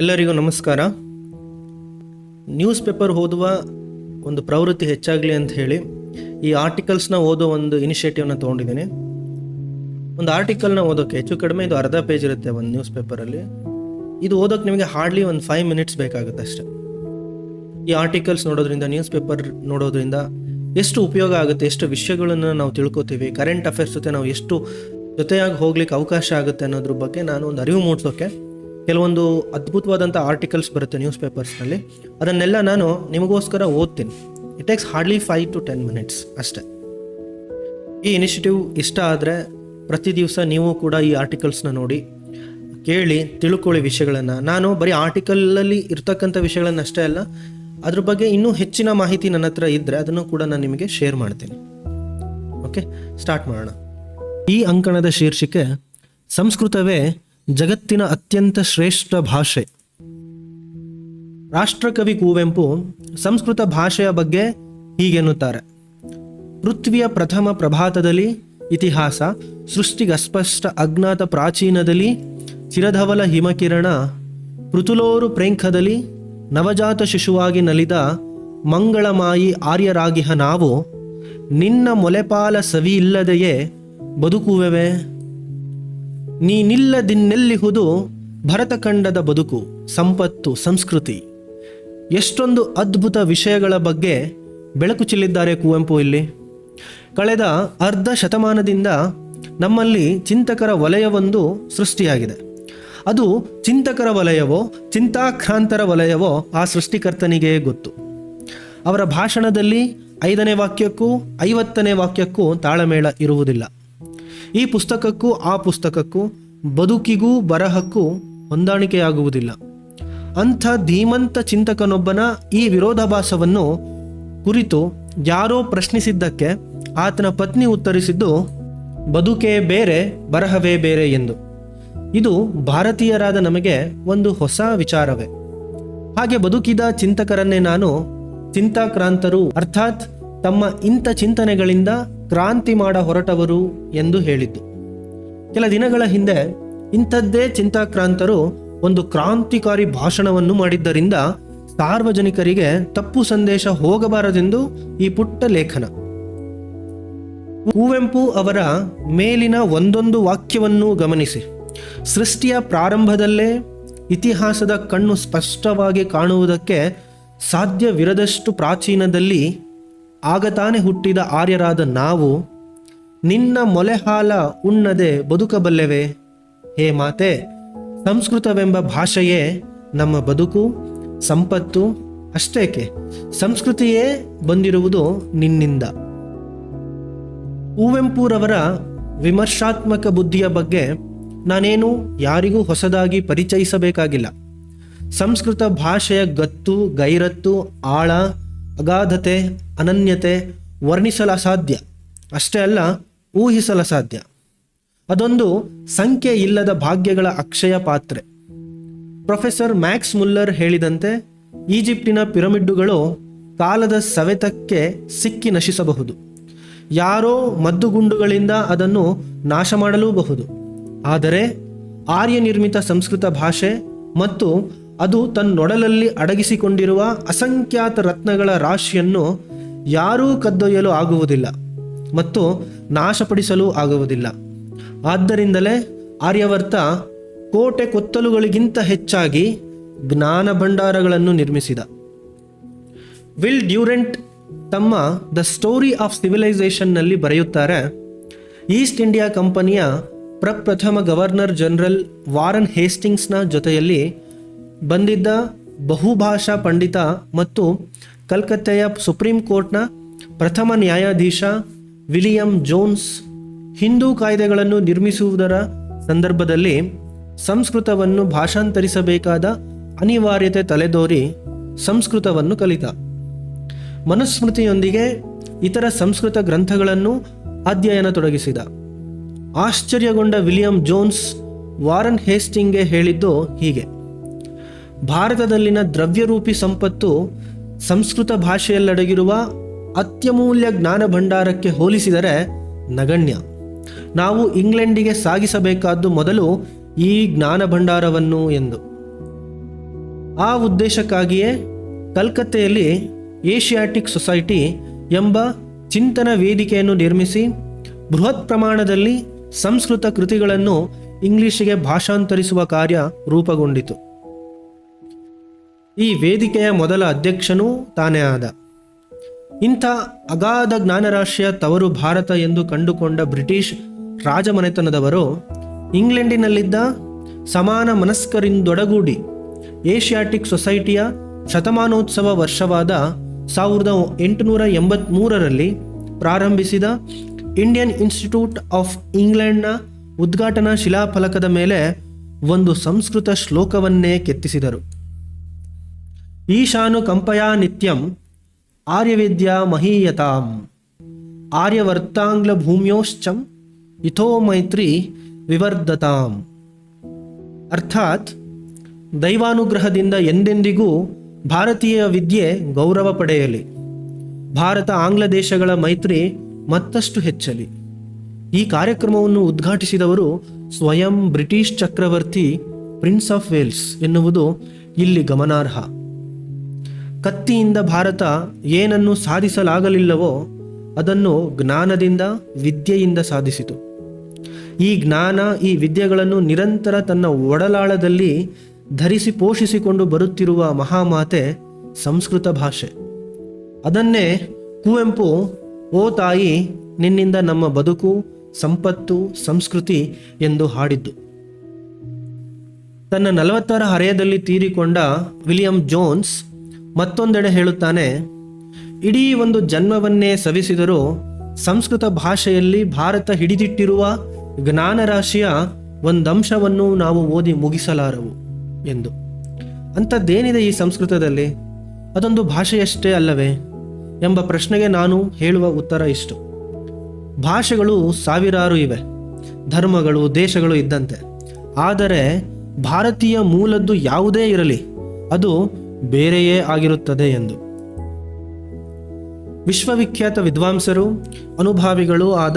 ಎಲ್ಲರಿಗೂ ನಮಸ್ಕಾರ. News paper ಓದುವ ಒಂದು ಪ್ರವೃತ್ತಿ ಹೆಚ್ಚಾಗಲಿ ಅಂತ ಹೇಳಿ ಈ ಆರ್ಟಿಕಲ್ಸ್ನ ಓದೋ ಒಂದು ಇನಿಷಿಯೇಟಿವ್ನ ತೊಗೊಂಡಿದ್ದೀನಿ. ಒಂದು ಆರ್ಟಿಕಲ್ನ ಓದೋಕ್ಕೆ ಹೆಚ್ಚು ಕಡಿಮೆ ಇದು ಅರ್ಧ ಪೇಜ್ ಇರುತ್ತೆ ಒಂದು ನ್ಯೂಸ್ ಪೇಪರಲ್ಲಿ ಇದು ಓದೋಕ್ಕೆ ನಿಮಗೆ ಹಾರ್ಡ್ಲಿ ಒಂದು ಫೈವ್ ಮಿನಿಟ್ಸ್ ಬೇಕಾಗುತ್ತೆ ಅಷ್ಟೆ. ಈ ಆರ್ಟಿಕಲ್ಸ್ ನೋಡೋದ್ರಿಂದ ನ್ಯೂಸ್ ಪೇಪರ್ ನೋಡೋದ್ರಿಂದ ಎಷ್ಟು ಉಪಯೋಗ ಆಗುತ್ತೆ, ಎಷ್ಟು ವಿಷಯಗಳನ್ನು ನಾವು ತಿಳ್ಕೊತೀವಿ ಕರೆಂಟ್ ಅಫೇರ್ಸ್ ಜೊತೆ ನಾವು ಎಷ್ಟು ಜೊತೆಯಾಗಿ ಹೋಗ್ಲಿಕ್ಕೆ ಅವಕಾಶ ಆಗುತ್ತೆ ಅನ್ನೋದ್ರ ಬಗ್ಗೆ ನಾನು ಒಂದು ಅರಿವು ಮೂಡಿಸೋಕ್ಕೆ ಕೆಲವೊಂದು ಅದ್ಭುತವಾದಂಥ ಆರ್ಟಿಕಲ್ಸ್ ಬರುತ್ತೆ ನ್ಯೂಸ್ ಪೇಪರ್ಸ್ನಲ್ಲಿ ಅದನ್ನೆಲ್ಲ ನಾನು ನಿಮಗೋಸ್ಕರ ಓದ್ತೀನಿ. It takes hardly five to ten minutes ಅಷ್ಟೇ. ಈ ಇನಿಷಿಯೇಟಿವ್ ಇಷ್ಟ ಆದರೆ ಪ್ರತಿ ದಿವಸ ನೀವು ಕೂಡ ಈ ಆರ್ಟಿಕಲ್ಸ್ನ ನೋಡಿ, ಕೇಳಿ, ತಿಳ್ಕೊಳ್ಳಿ ವಿಷಯಗಳನ್ನು. ನಾನು ಬರೀ ಆರ್ಟಿಕಲಲ್ಲಿ ಇರ್ತಕ್ಕಂಥ ವಿಷಯಗಳನ್ನ ಅಷ್ಟೇ ಅಲ್ಲ, ಅದ್ರ ಬಗ್ಗೆ ಇನ್ನೂ ಹೆಚ್ಚಿನ ಮಾಹಿತಿ ನನ್ನ ಹತ್ರ ಇದ್ದರೆ ಅದನ್ನು ಕೂಡ ನಾನು ನಿಮಗೆ ಶೇರ್ ಮಾಡ್ತೀನಿ. ಓಕೆ ಸ್ಟಾರ್ಟ್ ಮಾಡೋಣ. ಈ ಅಂಕಣದ ಶೀರ್ಷಿಕೆ, ಸಂಸ್ಕೃತವೇ ಜಗತ್ತಿನ ಅತ್ಯಂತ ಶ್ರೇಷ್ಠ ಭಾಷೆ. ರಾಷ್ಟ್ರಕವಿ ಕುವೆಂಪು ಸಂಸ್ಕೃತ ಭಾಷೆಯ ಬಗ್ಗೆ ಹೀಗೆನ್ನುತ್ತಾರೆ. ಪೃಥ್ವಿಯ ಪ್ರಥಮ ಪ್ರಭಾತದಲ್ಲಿ ಇತಿಹಾಸ, ಸೃಷ್ಟಿಗೆ ಅಸ್ಪಷ್ಟ ಅಜ್ಞಾತ ಪ್ರಾಚೀನದಲ್ಲಿ ಚಿರಧವಲ ಹಿಮಕಿರಣ, ಪೃಥುಲೋರು ಪ್ರೇಂಖದಲ್ಲಿ ನವಜಾತ ಶಿಶುವಾಗಿ ನಲಿದ ಮಂಗಳಮಾಯಿ ಆರ್ಯರಾಗಿಹ ನಾವು, ನಿನ್ನ ಮೊಲೆಪಾಲ ಸವಿ ಇಲ್ಲದೆಯೇ ಬದುಕುವೆವೆ. ನೀನಿಲ್ಲದಿನ್ನೆಲ್ಲಿಹುದು ಭರತಖಂಡದ ಬದುಕು, ಸಂಪತ್ತು, ಸಂಸ್ಕೃತಿ. ಎಷ್ಟೊಂದು ಅದ್ಭುತ ವಿಷಯಗಳ ಬಗ್ಗೆ ಬೆಳಕು ಚೆಲ್ಲಿದ್ದಾರೆ ಕುವೆಂಪು ಇಲ್ಲಿ. ಕಳೆದ ಅರ್ಧ ಶತಮಾನದಿಂದ ನಮ್ಮಲ್ಲಿ ಚಿಂತಕರ ವಲಯವೊಂದು ಸೃಷ್ಟಿಯಾಗಿದೆ. ಅದು ಚಿಂತಕರ ವಲಯವೋ, ಚಿಂತಾಕ್ರಾಂತರ ವಲಯವೋ ಆ ಸೃಷ್ಟಿಕರ್ತನಿಗೆ ಗೊತ್ತು. ಅವರ ಭಾಷಣದಲ್ಲಿ ಐದನೇ ವಾಕ್ಯಕ್ಕೂ ಐವತ್ತನೇ ವಾಕ್ಯಕ್ಕೂ ತಾಳಮೇಳ ಇರುವುದಿಲ್ಲ. ಈ ಪುಸ್ತಕಕ್ಕೂ ಆ ಪುಸ್ತಕಕ್ಕೂ ಬದುಕಿಗೂ ಬರಹಕ್ಕೂ ಹೊಂದಾಣಿಕೆಯಾಗುವುದಿಲ್ಲ. ಅಂಥ ಧೀಮಂತ ಚಿಂತಕನೊಬ್ಬನ ಈ ವಿರೋಧಾಭಾಸವನ್ನು ಕುರಿತು ಯಾರೋ ಪ್ರಶ್ನಿಸಿದ್ದಕ್ಕೆ ಆತನ ಪತ್ನಿ ಉತ್ತರಿಸಿದ್ದು, ಬದುಕೇ ಬೇರೆ, ಬರಹವೇ ಬೇರೆ ಎಂದು. ಇದು ಭಾರತೀಯರಾದ ನಮಗೆ ಒಂದು ಹೊಸ ವಿಚಾರವೇ. ಹಾಗೆ ಬದುಕಿದ ಚಿಂತಕರನ್ನೇ ನಾನು ಚಿಂತಾಕ್ರಾಂತರು, ಅರ್ಥಾತ್ ತಮ್ಮ ಇಂಥ ಚಿಂತನೆಗಳಿಂದ ಕ್ರಾಂತಿ ಮಾಡ ಹೊರಟವರು ಎಂದು ಹೇಳಿದ್ದು ಕೆಲ ದಿನಗಳ ಹಿಂದೆ ಇಂಥದ್ದೇ ಚಿಂತಾಕ್ರಾಂತರು ಒಂದು ಕ್ರಾಂತಿಕಾರಿ ಭಾಷಣವನ್ನು ಮಾಡಿದ್ದರಿಂದ ಸಾರ್ವಜನಿಕರಿಗೆ ತಪ್ಪು ಸಂದೇಶ ಹೋಗಬಾರದೆಂದು ಈ ಪುಟ್ಟ ಲೇಖನ. ಕುವೆಂಪು ಅವರ ಮೇಲಿನ ಒಂದೊಂದು ವಾಕ್ಯವನ್ನು ಗಮನಿಸಿ. ಸೃಷ್ಟಿಯ ಪ್ರಾರಂಭದಲ್ಲೇ ಇತಿಹಾಸದ ಕಣ್ಣು ಸ್ಪಷ್ಟವಾಗಿ ಕಾಣುವುದಕ್ಕೆ ಸಾಧ್ಯವಿರದಷ್ಟು ಪ್ರಾಚೀನದಲ್ಲಿ ಆಗ ತಾನೇ ಹುಟ್ಟಿದ ಆರ್ಯರಾದ ನಾವು, ನಿನ್ನ ಮೊಲೆಹಾಲ ಉಣ್ಣದೆ ಬದುಕಬಲ್ಲೆವೆ? ಹೇ ಮಾತೆ, ಸಂಸ್ಕೃತವೆಂಬ ಭಾಷೆಯೇ ನಮ್ಮ ಬದುಕು, ಸಂಪತ್ತು ಅಷ್ಟೇಕೆ? ಸಂಸ್ಕೃತಿಯೇ ಬಂದಿರುವುದು ನಿನ್ನಿಂದ. ಕುವೆಂಪುರವರ ವಿಮರ್ಶಾತ್ಮಕ ಬುದ್ಧಿಯ ಬಗ್ಗೆ ನಾನೇನು ಯಾರಿಗೂ ಹೊಸದಾಗಿ ಪರಿಚಯಿಸಬೇಕಾಗಿಲ್ಲ. ಸಂಸ್ಕೃತ ಭಾಷೆಯ ಗತ್ತು, ಗೈರತ್ತು, ಆಳ, ಅಗಾಧತೆ ಅನನ್ಯತೆ ವರ್ಣಿಸಲು ಅಸಾಧ್ಯ ಅಷ್ಟೇ ಅಲ್ಲ ಊಹಿಸಲು ಅಸಾಧ್ಯ ಅದೊಂದು ಸಂಖ್ಯೆ ಇಲ್ಲದ ಭಾಗ್ಯಗಳ ಅಕ್ಷಯ ಪಾತ್ರೆ. ಪ್ರೊಫೆಸರ್ ಮ್ಯಾಕ್ಸ್ ಮುಲ್ಲರ್ ಹೇಳಿದಂತೆ, ಈಜಿಪ್ಟಿನ ಪಿರಮಿಡ್ಡುಗಳು ಕಾಲದ ಸವೆತಕ್ಕೆ ಸಿಕ್ಕಿ ನಶಿಸಬಹುದು. ಯಾರೋ ಮದ್ದುಗುಂಡುಗಳಿಂದ ಅದನ್ನು ನಾಶ ಮಾಡಲೂಬಹುದು. ಆದರೆ ಆರ್ಯ ನಿರ್ಮಿತ ಸಂಸ್ಕೃತ ಭಾಷೆ ಮತ್ತು ಅದು ತನ್ನೊಡಲಲ್ಲಿ ಅಡಗಿಸಿಕೊಂಡಿರುವ ಅಸಂಖ್ಯಾತ ರತ್ನಗಳ ರಾಶಿಯನ್ನು ಯಾರೂ ಕದ್ದೊಯ್ಯಲು ಆಗುವುದಿಲ್ಲ ಮತ್ತು ನಾಶಪಡಿಸಲು ಆಗುವುದಿಲ್ಲ. ಆದ್ದರಿಂದಲೇ ಆರ್ಯವರ್ತ ಕೋಟೆ ಕೊತ್ತಲುಗಳಿಗಿಂತ ಹೆಚ್ಚಾಗಿ ಜ್ಞಾನ ಭಂಡಾರಗಳನ್ನು ನಿರ್ಮಿಸಿದ. ವಿಲ್ ಡ್ಯೂರೆಂಟ್ ತಮ್ಮ ದ ಸ್ಟೋರಿ ಆಫ್ ಸಿವಿಲೈಸೇಷನ್ನಲ್ಲಿ ಬರೆಯುತ್ತಾರೆ, ಈಸ್ಟ್ ಇಂಡಿಯಾ ಕಂಪನಿಯ ಪ್ರಪ್ರಥಮ ಗವರ್ನರ್ ಜನರಲ್ ವಾರನ್ ಹೇಸ್ಟಿಂಗ್ಸ್ನ ಜೊತೆಯಲ್ಲಿ ಬಂದಿದ್ದ ಬಹುಭಾಷಾ ಪಂಡಿತ ಮತ್ತು ಕಲ್ಕತ್ತೆಯ ಸುಪ್ರೀಂ ಕೋರ್ಟ್ನ ಪ್ರಥಮ ನ್ಯಾಯಾಧೀಶ ವಿಲಿಯಂ ಜೋನ್ಸ್ ಹಿಂದೂ ಕಾಯ್ದೆಗಳನ್ನು ನಿರ್ಮಿಸುವುದರ ಸಂದರ್ಭದಲ್ಲಿ ಸಂಸ್ಕೃತವನ್ನು ಭಾಷಾಂತರಿಸಬೇಕಾದ ಅನಿವಾರ್ಯತೆ ತಲೆದೋರಿ ಸಂಸ್ಕೃತವನ್ನು ಕಲಿತ. ಮನುಸ್ಮೃತಿಯೊಂದಿಗೆ ಇತರ ಸಂಸ್ಕೃತ ಗ್ರಂಥಗಳನ್ನು ಅಧ್ಯಯನ ತೊಡಗಿಸಿದ. ಆಶ್ಚರ್ಯಗೊಂಡ ವಿಲಿಯಂ ಜೋನ್ಸ್ ವಾರನ್ ಹೇಸ್ಟಿಂಗ್ಗೆ ಹೇಳಿದ್ದು ಹೀಗೆ. ಭಾರತದಲ್ಲಿನ ದ್ರವ್ಯರೂಪಿ ಸಂಪತ್ತು ಸಂಸ್ಕೃತ ಭಾಷೆಯಲ್ಲಡಗಿರುವ ಅತ್ಯಮೂಲ್ಯ ಜ್ಞಾನ ಭಂಡಾರಕ್ಕೆ ಹೋಲಿಸಿದರೆ ನಗಣ್ಯ. ನಾವು ಇಂಗ್ಲೆಂಡಿಗೆ ಸಾಗಿಸಬೇಕಾದ್ದು ಮೊದಲು ಈ ಜ್ಞಾನ ಭಂಡಾರವನ್ನು ಎಂದು. ಆ ಉದ್ದೇಶಕ್ಕಾಗಿಯೇ ಕಲ್ಕತ್ತೆಯಲ್ಲಿ ಏಷಿಯಾಟಿಕ್ ಸೊಸೈಟಿ ಎಂಬ ಚಿಂತನ ವೇದಿಕೆಯನ್ನು ನಿರ್ಮಿಸಿ ಬೃಹತ್ ಪ್ರಮಾಣದಲ್ಲಿ ಸಂಸ್ಕೃತ ಕೃತಿಗಳನ್ನು ಇಂಗ್ಲಿಷಿಗೆ ಭಾಷಾಂತರಿಸುವ ಕಾರ್ಯ ರೂಪುಗೊಂಡಿತು. ಈ ವೇದಿಕೆಯ ಮೊದಲ ಅಧ್ಯಕ್ಷನೂ ತಾನೇ ಆದ. ಇಂಥ ಅಗಾಧ ಜ್ಞಾನರಾಶಿಯ ತವರು ಭಾರತ ಎಂದು ಕಂಡುಕೊಂಡ ಬ್ರಿಟಿಷ್ ರಾಜಮನೆತನದವರು ಇಂಗ್ಲೆಂಡಿನಲ್ಲಿದ್ದ ಸಮಾನ ಮನಸ್ಕರಿಂದೊಡಗೂಡಿ ಏಷ್ಯಾಟಿಕ್ ಸೊಸೈಟಿಯ ಶತಮಾನೋತ್ಸವ ವರ್ಷವಾದ ಸಾವಿರದ ಎಂಟುನೂರ ಎಂಬತ್ತ್ಮೂರರಲ್ಲಿ ಪ್ರಾರಂಭಿಸಿದ ಇಂಡಿಯನ್ ಇನ್ಸ್ಟಿಟ್ಯೂಟ್ ಆಫ್ ಇಂಗ್ಲೆಂಡ್ನ ಉದ್ಘಾಟನಾ ಶಿಲಾಫಲಕದ ಮೇಲೆ ಒಂದು ಸಂಸ್ಕೃತ ಶ್ಲೋಕವನ್ನೇ ಕೆತ್ತಿಸಿದರು. ಈಶಾನು ಕಂಪಯಾ ನಿತ್ಯಂ ಆರ್ಯವಿದ್ಯಾ ಮಹೀಯತಾಂ ಆರ್ಯವರ್ತಾಂಗ್ಲಭೂಮ್ಯೋಶ್ಚಂ ಇಥೋ ಮೈತ್ರಿ ವಿವರ್ಧತಾಂ. ಅರ್ಥಾತ್ ದೈವಾನುಗ್ರಹದಿಂದ ಎಂದೆಂದಿಗೂ ಭಾರತೀಯ ವಿದ್ಯೆ ಗೌರವ ಪಡೆಯಲಿ. ಭಾರತ ಆಂಗ್ಲ ದೇಶಗಳ ಮೈತ್ರಿ ಮತ್ತಷ್ಟು ಹೆಚ್ಚಲಿ. ಈ ಕಾರ್ಯಕ್ರಮವನ್ನು ಉದ್ಘಾಟಿಸಿದವರು ಸ್ವಯಂ ಬ್ರಿಟಿಷ್ ಚಕ್ರವರ್ತಿ ಪ್ರಿನ್ಸ್ ಆಫ್ ವೇಲ್ಸ್ ಎನ್ನುವುದು ಇಲ್ಲಿ ಗಮನಾರ್ಹ. ಕತ್ತಿಯಿಂದ ಭಾರತ ಏನನ್ನು ಸಾಧಿಸಲಾಗಲಿಲ್ಲವೋ ಅದನ್ನು ಜ್ಞಾನದಿಂದ, ವಿದ್ಯೆಯಿಂದ ಸಾಧಿಸಿತು. ಈ ಜ್ಞಾನ, ಈ ವಿದ್ಯೆಗಳನ್ನು ನಿರಂತರ ತನ್ನ ಒಡಲಾಳದಲ್ಲಿ ಧರಿಸಿ ಪೋಷಿಸಿಕೊಂಡು ಬರುತ್ತಿರುವ ಮಹಾಮಾತೆ ಸಂಸ್ಕೃತ ಭಾಷೆ. ಅದನ್ನೇ ಕುವೆಂಪು, ಓ ತಾಯಿ, ನಿನ್ನಿಂದ ನಮ್ಮ ಬದುಕು, ಸಂಪತ್ತು, ಸಂಸ್ಕೃತಿ ಎಂದು ಹಾಡಿದ್ದು. ತನ್ನ ನಲವತ್ತರ ಹರೆಯದಲ್ಲಿ ತೀರಿಕೊಂಡ ವಿಲಿಯಂ ಜೋನ್ಸ್ ಮತ್ತೊಂದೆಡೆ ಹೇಳುತ್ತಾನೆ, ಇಡೀ ಒಂದು ಜನ್ಮವನ್ನೇ ಸವಿಸಿದರೂ ಸಂಸ್ಕೃತ ಭಾಷೆಯಲ್ಲಿ ಭಾರತ ಹಿಡಿದಿಟ್ಟಿರುವ ಜ್ಞಾನರಾಶಿಯ ಒಂದಂಶವನ್ನು ನಾವು ಓದಿ ಮುಗಿಸಲಾರವು, ಎಂದು. ಅಂಥದ್ದೇನಿದೆ ಈ ಸಂಸ್ಕೃತದಲ್ಲಿ? ಅದೊಂದು ಭಾಷೆಯಷ್ಟೇ ಅಲ್ಲವೇ? ಎಂಬ ಪ್ರಶ್ನೆಗೆ ನಾನು ಹೇಳುವ ಉತ್ತರ ಇಷ್ಟು. ಭಾಷೆಗಳು ಸಾವಿರಾರು ಇವೆ. ಧರ್ಮಗಳು, ದೇಶಗಳು ಇದ್ದಂತೆ. ಆದರೆ ಭಾರತೀಯ ಮೂಲದ್ದು ಯಾವುದೇ ಇರಲಿ, ಅದು ಬೇರೆಯೇ ಆಗಿರುತ್ತದೆ ಎಂದು. ವಿಶ್ವವಿಖ್ಯಾತ ವಿದ್ವಾಂಸರು, ಅನುಭಾವಿಗಳು ಆದ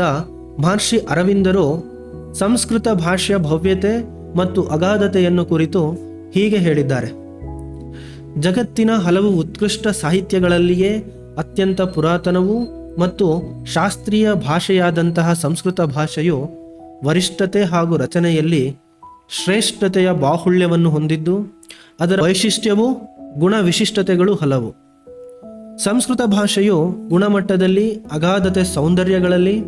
ಮಹರ್ಷಿ ಅರವಿಂದರು ಸಂಸ್ಕೃತ ಭಾಷೆಯ ಭವ್ಯತೆ ಮತ್ತು ಅಗಾಧತೆಯನ್ನು ಕುರಿತು ಹೀಗೆ ಹೇಳಿದ್ದಾರೆ. ಜಗತ್ತಿನ ಹಲವು ಉತ್ಕೃಷ್ಟ ಸಾಹಿತ್ಯಗಳಲ್ಲಿಯೇ ಅತ್ಯಂತ ಪುರಾತನವೂ ಮತ್ತು ಶಾಸ್ತ್ರೀಯ ಭಾಷೆಯಾದಂತಹ ಸಂಸ್ಕೃತ ಭಾಷೆಯು ವರಿಷ್ಠತೆ ಹಾಗೂ ರಚನೆಯಲ್ಲಿ ಶ್ರೇಷ್ಠತೆಯ ಬಾಹುಳ್ಯವನ್ನು ಹೊಂದಿದ್ದು, ಅದರ ವೈಶಿಷ್ಟ್ಯವೂ ಗುಣ ವಿಶಿಷ್ಟತೆಗಳು ಹಲವು. ಸಂಸ್ಕೃತ ಭಾಷೆಯು ಗುಣಮಟ್ಟದಲ್ಲಿ, ಅಗಾಧತೆ ಸೌಂದರ್ಯಗಳಲ್ಲಿ,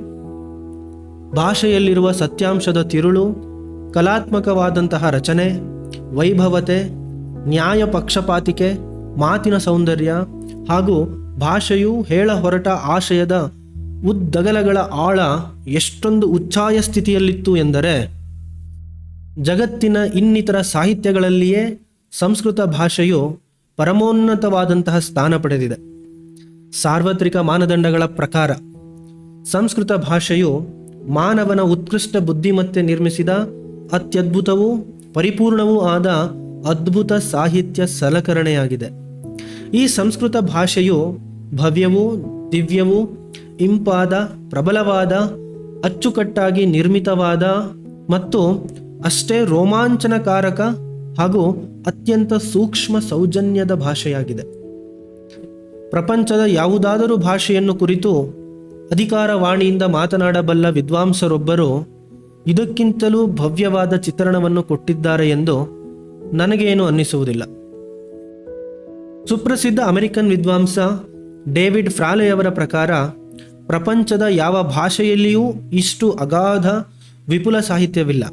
ಭಾಷೆಯಲ್ಲಿರುವ ಸತ್ಯಾಂಶದ ತಿರುಳು, ಕಲಾತ್ಮಕವಾದಂತಹ ರಚನೆ, ವೈಭವತೆ, ನ್ಯಾಯ ಪಕ್ಷಪಾತಿಕೆ, ಮಾತಿನ ಸೌಂದರ್ಯ ಹಾಗೂ ಭಾಷೆಯು ಹೇಳ ಹೊರಟ ಆಶಯದ ಉದ್ದಗಲಗಳ ಆಳ ಎಷ್ಟೊಂದು ಉಚ್ಛಾಯ ಸ್ಥಿತಿಯಲ್ಲಿತ್ತು ಎಂದರೆ, ಜಗತ್ತಿನ ಇನ್ನಿತರ ಸಾಹಿತ್ಯಗಳಲ್ಲಿಯೇ ಸಂಸ್ಕೃತ ಭಾಷೆಯು ಪರಮೋನ್ನತವಾದಂತಹ ಸ್ಥಾನ ಪಡೆದಿದೆ. ಸಾರ್ವತ್ರಿಕ ಮಾನದಂಡಗಳ ಪ್ರಕಾರ ಸಂಸ್ಕೃತ ಭಾಷೆಯು ಮಾನವನ ಉತ್ಕೃಷ್ಟ ಬುದ್ಧಿಮತ್ತೆ ನಿರ್ಮಿಸಿದ ಅತ್ಯದ್ಭುತವೂ ಪರಿಪೂರ್ಣವೂ ಆದ ಅದ್ಭುತ ಸಾಹಿತ್ಯ ಸಲಕರಣೆಯಾಗಿದೆ. ಈ ಸಂಸ್ಕೃತ ಭಾಷೆಯು ಭವ್ಯವೂ ದಿವ್ಯವೂ ಇಂಪಾದ, ಪ್ರಬಲವಾದ, ಅಚ್ಚುಕಟ್ಟಾಗಿ ನಿರ್ಮಿತವಾದ ಮತ್ತು ಅಷ್ಟೇ ರೋಮಾಂಚನಕಾರಕ ಹಾಗೂ ಅತ್ಯಂತ ಸೂಕ್ಷ್ಮ ಸೌಜನ್ಯದ ಭಾಷೆಯಾಗಿದೆ. ಪ್ರಪಂಚದ ಯಾವುದಾದರೂ ಭಾಷೆಯನ್ನು ಕುರಿತು ಅಧಿಕಾರವಾಣಿಯಿಂದ ಮಾತನಾಡಬಲ್ಲ ವಿದ್ವಾಂಸರೊಬ್ಬರು ಇದಕ್ಕಿಂತಲೂ ಭವ್ಯವಾದ ಚಿತ್ರಣವನ್ನು ಕೊಟ್ಟಿದ್ದಾರೆ ಎಂದು ನನಗೇನು ಅನ್ನಿಸುವುದಿಲ್ಲ. ಸುಪ್ರಸಿದ್ಧ ಅಮೆರಿಕನ್ ವಿದ್ವಾಂಸ ಡೇವಿಡ್ ಫ್ರಾಲೆಯವರ ಪ್ರಕಾರ ಪ್ರಪಂಚದ ಯಾವ ಭಾಷೆಯಲ್ಲಿಯೂ ಇಷ್ಟು ಅಗಾಧ ವಿಪುಲ ಸಾಹಿತ್ಯವಿಲ್ಲ.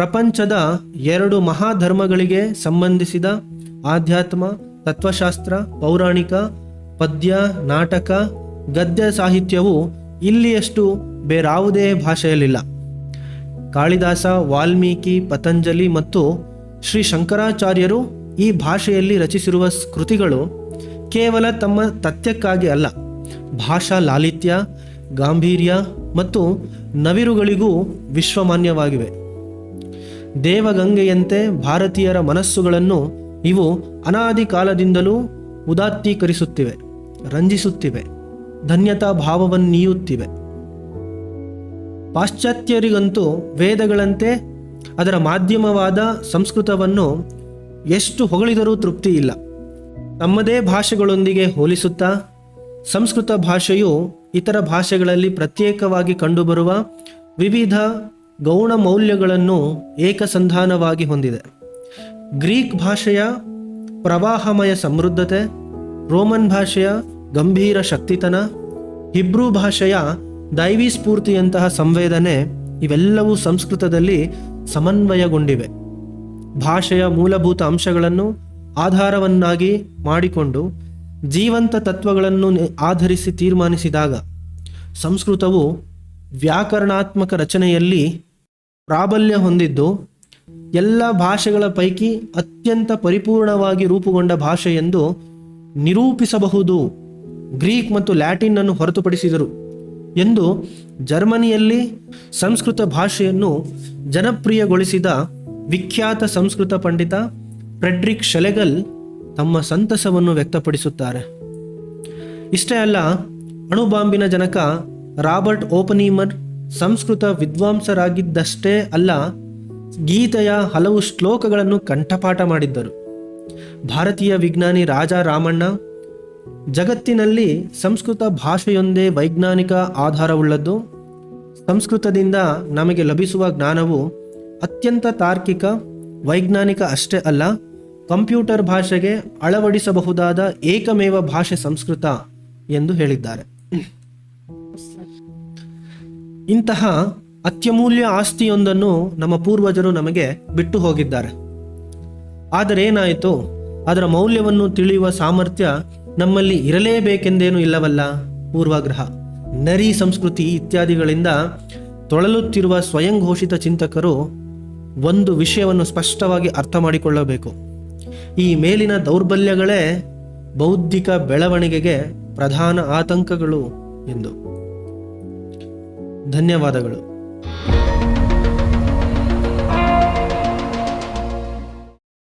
ಪ್ರಪಂಚದ ಎರಡು ಮಹಾಧರ್ಮಗಳಿಗೆ ಸಂಬಂಧಿಸಿದ ಆಧ್ಯಾತ್ಮ, ತತ್ವಶಾಸ್ತ್ರ, ಪೌರಾಣಿಕ, ಪದ್ಯ, ನಾಟಕ, ಗದ್ಯ ಸಾಹಿತ್ಯವು ಇಲ್ಲಿಯಷ್ಟು ಬೇರಾವುದೇ ಭಾಷೆಯಲ್ಲಿಲ್ಲ. ಕಾಳಿದಾಸ, ವಾಲ್ಮೀಕಿ, ಪತಂಜಲಿ ಮತ್ತು ಶ್ರೀ ಶಂಕರಾಚಾರ್ಯರು ಈ ಭಾಷೆಯಲ್ಲಿ ರಚಿಸಿರುವ ಕೃತಿಗಳು ಕೇವಲ ತಮ್ಮ ತಥ್ಯಕ್ಕಾಗಿ ಅಲ್ಲ. ಭಾಷಾ ಲಾಲಿತ್ಯ, ಗಾಂಭೀರ್ಯ ಮತ್ತು ನವಿರುಗಳಿಗೂ ವಿಶ್ವಮಾನ್ಯವಾಗಿವೆ. ದೇವಗಂಗೆಯಂತೆ ಭಾರತೀಯರ ಮನಸ್ಸುಗಳನ್ನು ಇವು ಅನಾದಿ ಕಾಲದಿಂದಲೂ ಉದಾತ್ತೀಕರಿಸುತ್ತಿವೆ, ರಂಜಿಸುತ್ತಿವೆ, ಧನ್ಯತಾ ಭಾವವನ್ನೀಯುತ್ತಿವೆ. ಪಾಶ್ಚಾತ್ಯರಿಗಂತೂ ವೇದಗಳಂತೆ ಅದರ ಮಾಧ್ಯಮವಾದ ಸಂಸ್ಕೃತವನ್ನು ಎಷ್ಟು ಹೊಗಳಿದರೂ ತೃಪ್ತಿ ಇಲ್ಲ ತಮ್ಮದೇ ಭಾಷೆಗಳೊಂದಿಗೆ ಹೋಲಿಸುತ್ತಾ ಸಂಸ್ಕೃತ ಭಾಷೆಯು ಇತರ ಭಾಷೆಗಳಲ್ಲಿ ಪ್ರತ್ಯೇಕವಾಗಿ ಕಂಡುಬರುವ ವಿವಿಧ ಗೌಣ ಮೌಲ್ಯಗಳನ್ನು ಏಕಸಂಧಾನವಾಗಿ ಹೊಂದಿದೆ. ಗ್ರೀಕ್ ಭಾಷೆಯ ಪ್ರವಾಹಮಯ ಸಮೃದ್ಧತೆ, ರೋಮನ್ ಭಾಷೆಯ ಗಂಭೀರ ಶಕ್ತಿತನ, ಹಿಬ್ರೂ ಭಾಷೆಯ ದೈವಿ ಸ್ಫೂರ್ತಿಯಂತಹ ಸಂವೇದನೆ ಇವೆಲ್ಲವೂ ಸಂಸ್ಕೃತದಲ್ಲಿ ಸಮನ್ವಯಗೊಂಡಿವೆ. ಭಾಷೆಯ ಮೂಲಭೂತ ಅಂಶಗಳನ್ನು ಆಧಾರವನ್ನಾಗಿ ಮಾಡಿಕೊಂಡು ಜೀವಂತ ತತ್ವಗಳನ್ನು ಆಧರಿಸಿ ತೀರ್ಮಾನಿಸಿದಾಗ ಸಂಸ್ಕೃತವು ವ್ಯಾಕರಣಾತ್ಮಕ ರಚನೆಯಲ್ಲಿ ಪ್ರಾಬಲ್ಯ ಹೊಂದಿದ್ದು ಎಲ್ಲ ಭಾಷೆಗಳ ಪೈಕಿ ಅತ್ಯಂತ ಪರಿಪೂರ್ಣವಾಗಿ ರೂಪುಗೊಂಡ ಭಾಷೆ ಎಂದು ನಿರೂಪಿಸಬಹುದು. ಗ್ರೀಕ್ ಮತ್ತು ಲ್ಯಾಟಿನ್ ಅನ್ನು ಹೊರತುಪಡಿಸಿದರು ಎಂದು ಜರ್ಮನಿಯಲ್ಲಿ ಸಂಸ್ಕೃತ ಭಾಷೆಯನ್ನು ಜನಪ್ರಿಯಗೊಳಿಸಿದ ವಿಖ್ಯಾತ ಸಂಸ್ಕೃತ ಪಂಡಿತ ಫ್ರೆಡ್ರಿಕ್ ಶೆಲೆಗಲ್ ತಮ್ಮ ಸಂತಸವನ್ನು ವ್ಯಕ್ತಪಡಿಸುತ್ತಾರೆ. ಇಷ್ಟೇ ಅಲ್ಲ, ಅಣುಬಾಂಬಿನ ಜನಕ ರಾಬರ್ಟ್ ಓಪನೀಮರ್ ಸಂಸ್ಕೃತ ವಿದ್ವಾಂಸರಾಗಿದ್ದಷ್ಟೇ ಅಲ್ಲ, ಗೀತೆಯ ಹಲವು ಶ್ಲೋಕಗಳನ್ನು ಕಂಠಪಾಠ ಮಾಡಿದ್ದರು. ಭಾರತೀಯ ವಿಜ್ಞಾನಿ ರಾಜಾ ರಾಮಣ್ಣ, ಜಗತ್ತಿನಲ್ಲಿ ಸಂಸ್ಕೃತ ಭಾಷೆಯೊಂದೇ ವೈಜ್ಞಾನಿಕ ಆಧಾರವುಳ್ಳದ್ದು. ಸಂಸ್ಕೃತದಿಂದ ನಮಗೆ ಲಭಿಸುವ ಜ್ಞಾನವು ಅತ್ಯಂತ ತಾರ್ಕಿಕ, ವೈಜ್ಞಾನಿಕ ಅಷ್ಟೇ ಅಲ್ಲ, ಕಂಪ್ಯೂಟರ್ ಭಾಷೆಗೆ ಅಳವಡಿಸಬಹುದಾದ ಏಕಮೇವ ಭಾಷೆ ಸಂಸ್ಕೃತ ಎಂದು ಹೇಳಿದ್ದಾರೆ. ಇಂತಹ ಅತ್ಯಮೂಲ್ಯ ಆಸ್ತಿಯೊಂದನ್ನು ನಮ್ಮ ಪೂರ್ವಜರು ನಮಗೆ ಬಿಟ್ಟು ಹೋಗಿದ್ದಾರೆ. ಆದರೆ ಏನಾಯಿತು? ಅದರ ಮೌಲ್ಯವನ್ನು ತಿಳಿಯುವ ಸಾಮರ್ಥ್ಯ ನಮ್ಮಲ್ಲಿ ಇರಲೇಬೇಕೆಂದೇನೂ ಇಲ್ಲವಲ್ಲ? ಪೂರ್ವಾಗ್ರಹ. ನರಿ ಸಂಸ್ಕೃತಿ ಇತ್ಯಾದಿಗಳಿಂದ ತೊಳಲುತ್ತಿರುವ ಸ್ವಯಂ ಘೋಷಿತ ಚಿಂತಕರು ಒಂದು ವಿಷಯವನ್ನು ಸ್ಪಷ್ಟವಾಗಿ ಅರ್ಥ ಮಾಡಿಕೊಳ್ಳಬೇಕು. ಈ ಮೇಲಿನ ದೌರ್ಬಲ್ಯಗಳೇ ಬೌದ್ಧಿಕ ಬೆಳವಣಿಗೆಗೆ ಪ್ರಧಾನ ಆತಂಕಗಳು ಎಂದು. ಧನ್ಯವಾದಗಳು.